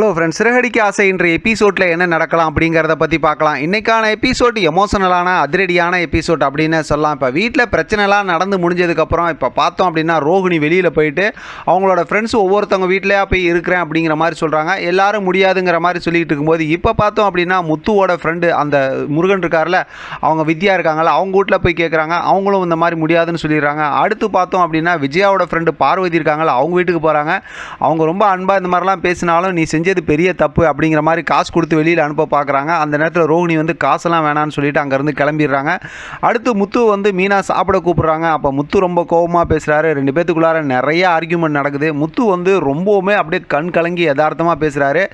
Hello friends Siragadikka ஆசை இன்றைய எபிசோடில் என்ன நடக்கலாம் அப்படிங்கிறத பற்றி பார்க்கலாம். இன்றைக்கான எபிசோட் எமோஷனலான அதிரடியான எபிசோட் அப்படின்னு சொல்லலாம். இப்போ வீட்டில் பிரச்சனைலாம் நடந்து முடிஞ்சதுக்கப்புறம் இப்போ பார்த்தோம் அப்படின்னா ரோஹிணி வெளியில் போயிட்டு அவங்களோட ஃப்ரெண்ட்ஸ் ஒவ்வொருத்தவங்க வீட்டிலையா போய் இருக்கிறேன் அப்படிங்கிற மாதிரி சொல்கிறாங்க எல்லாரும் முடியாதுங்கிற மாதிரி சொல்லிட்டு இருக்கும்போது இப்போ பார்த்தோம் அப்படின்னா முத்துவோட ஃப்ரெண்டு அந்த முருகன் இருக்கார்ல அவங்க வித்யா இருக்காங்கல்ல அவங்க வீட்டில் போய் கேட்குறாங்க அவங்களும் இந்த மாதிரி முடியாதுன்னு சொல்லிடுறாங்க. அடுத்து பார்த்தோம் அப்படின்னா விஜயாவோட ஃப்ரெண்டு பார்வதி இருக்காங்கல்ல அவங்க வீட்டுக்கு போகிறாங்க அவங்க ரொம்ப அன்பாக இந்த மாதிரிலாம் பேசினாலும் நீ செஞ்சு செஞ்சது பெரிய தப்பு அப்படிங்கிற மாதிரி காசு கொடுத்து வெளியில் அனுப்ப பார்க்குறாங்க அந்த நேரத்தில் ரோஹிணி வந்து காசெல்லாம் வேணான்னு சொல்லிட்டு அங்கேருந்து கிளம்பிடுறாங்க. அடுத்து முத்து வந்து மீனா சாப்பிட கூப்பிட்றாங்க. அப்போ முத்து ரொம்ப கோபமாக பேசுகிறாரு ரெண்டு பேத்துக்குள்ளார நிறைய ஆர்கியூமெண்ட் நடக்குது. முத்து வந்து ரொம்பவுமே அப்படியே கண் கலங்கி யதார்த்தமாக பேசுகிறாரு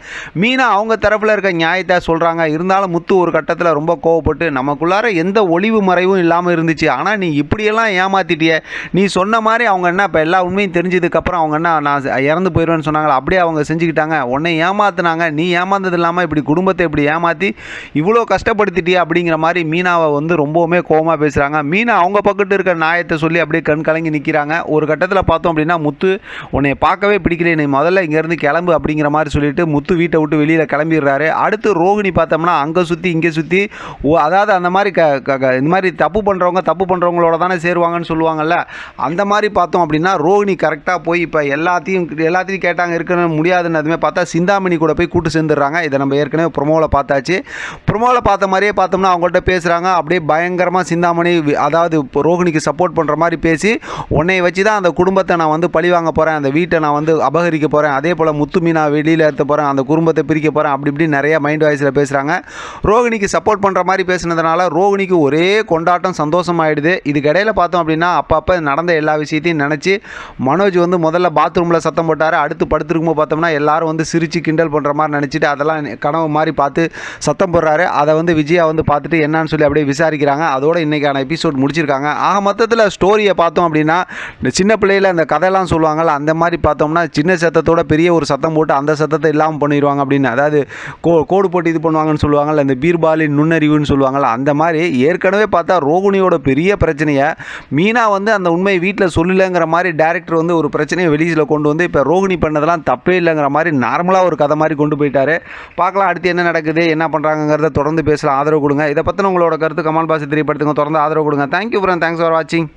மீனா அவங்க தரப்பில் இருக்க நியாயத்தை சொல்கிறாங்க இருந்தாலும் முத்து ஒரு கட்டத்தில் ரொம்ப கோவப்பட்டு நமக்குள்ளார எந்த ஒளிவு மறைவும் இல்லாமல் இருந்துச்சு. ஆனால் நீ இப்படியெல்லாம் ஏமாத்திட்டிய. நீ சொன்ன மாதிரி அவங்க என்ன இப்போ எல்லா உண்மையும் தெரிஞ்சதுக்கப்புறம் அவங்க என்ன நான் இறந்து போயிடுவேன்னு சொன்னாங்களா? அப்படியே அவங்க செஞ்சுக்கிட்டாங்க. உன்னை ஏமாத்தினாங்க. நீ ஏமாந்தது இல்லாமல் இப்படி குடும்பத்தை இப்படி ஏமாற்றி இவ்வளோ கஷ்டப்படுத்திட்டியா அப்படிங்கிற மாதிரி மீனாவை வந்து ரொம்பவுமே கோவமாக பேசுகிறாங்க மீனா அவங்க பக்கத்து இருக்க நியாயத்தை சொல்லி அப்படியே கண் கலங்கி நிற்கிறாங்க ஒரு கட்டத்தில் பார்த்தோம் அப்படின்னா முத்து உன்னை பார்க்கவே பிடிக்கல நீ முதல்ல இங்கேருந்து கிளம்பு அப்படிங்கிற மாதிரி சொல்லிட்டு முத்து வீட்டை விட்டு வெளியில் கிளம்பிடுறாரு. அடுத்து ரோகிணி பார்த்தோம்னா அங்கே சுற்றி இங்கே சுற்றி அதாவது அந்த மாதிரி க க- க- இந்த மாதிரி தப்பு பண்ணுறவங்க தப்பு பண்ணுறவங்களோட தானே சேருவாங்கன்னு சொல்லுவாங்கல்ல. அந்த மாதிரி பார்த்தோம் அப்படின்னா ரோகிணி கரெக்டாக போய் இப்போ எல்லாத்தையும் எல்லாத்தையும் கேட்டாங்க. இருக்கணும் முடியாதுன்னு அதுமே பார்த்தா சிந்தா சிந்தாமணி கூட போய் கூட்டு சேர்ந்துடுறாங்க. இதை நம்ம ஏற்கனவே ப்ரொமோவில் பார்த்தாச்சு. ப்ரொமோவில் பார்த்த மாதிரியே பார்த்தோம்னா அவங்கள்ட்ட பேசுகிறாங்க அப்படியே பயங்கரமாக சிந்தாமணி அதாவது இப்போ சப்போர்ட் பண்ணுற மாதிரி பேசி உன்னை வச்சு தான் அந்த குடும்பத்தை நான் வந்து பழி வாங்க போகிறேன் அந்த வீட்டை நான் வந்து அபகரிக்க போகிறேன் அதே போல் முத்து மீனா வெளியில் எடுத்த போகிறேன் அந்த குடும்பத்தை பிரிக்க போகிறேன் அப்படி இப்படி நிறைய மைண்ட் வாய்ஸில் பேசுகிறாங்க ரோகிணிக்கு சப்போர்ட் பண்ணுற மாதிரி பேசுனதுனால ரோகிணிக்கு ஒரே கொண்டாட்டம் சந்தோஷமாயிடுது. இதுக்கிடையில் பார்த்தோம் அப்படின்னா அப்பப்போ நடந்த எல்லா விஷயத்தையும் நினச்சி மனோஜ் வந்து முதல்ல பாத்ரூமில் சத்தம் போட்டார். அடுத்து படுத்துருக்கும்போது பார்த்தோம்னா எல்லாரும் வந்து சிரிச்சு கிண்டல் பண்ணுற மாதிரி நினச்சிட்டு அதெல்லாம் கனவு மாதிரி பார்த்து சத்தம் போடுறாரு. அதை வந்து விஜயா வந்து பார்த்துட்டு என்னன்னு சொல்லி அப்படியே விசாரிக்கிறாங்க. அதோட இன்றைக்கான எபிசோட் முடிச்சிருக்காங்க. ஆக மொத்தத்தில் ஸ்டோரியை பார்த்தோம் அப்படின்னா இந்த சின்ன பிள்ளையில் அந்த கதையெல்லாம் சொல்லுவாங்கள்ல அந்த மாதிரி பார்த்தோம்னா சின்ன சத்தத்தோட பெரிய ஒரு சத்தம் போட்டு அந்த சத்தத்தை இல்லாமல் பண்ணிடுவாங்க அப்படின்னு. அதாவது கோ கோடு போட்டு இது பண்ணுவாங்கன்னு சொல்லுவாங்கல்ல இந்த பீர்பாலின் நுண்ணறிவுன்னு சொல்லுவாங்கள்ல அந்த மாதிரி ஏற்கனவே பார்த்தா ரோகிணியோட பெரிய பிரச்சனையை மீனா வந்து அந்த உண்மையை வீட்டில் சொல்லலைங்கிற மாதிரி டேரக்டர் வந்து ஒரு பிரச்சனையை வெளியில் கொண்டு வந்து இப்போ ரோகிணி பண்ணதெல்லாம் தப்பே இல்லைங்கிற மாதிரி நார்மலாக ஒரு கதை மாதிரி கொண்டு போயிட்டாரு. பார்க்கலாம் அடுத்து என்ன நடக்குது என்ன பண்ணுறாங்கிறத தொடர்ந்து பேசலாம். ஆதரவு கொடுங்க. இதை பற்றின உங்களோட கருத்து கமல் பாசி தெரியப்படுத்துங்க. தொடர்ந்து ஆதரவு கொடுங்க. தேங்க்யூ ஃப்ரெண்ட் தேங்க்ஸ் ஃபார் வாட்சிங்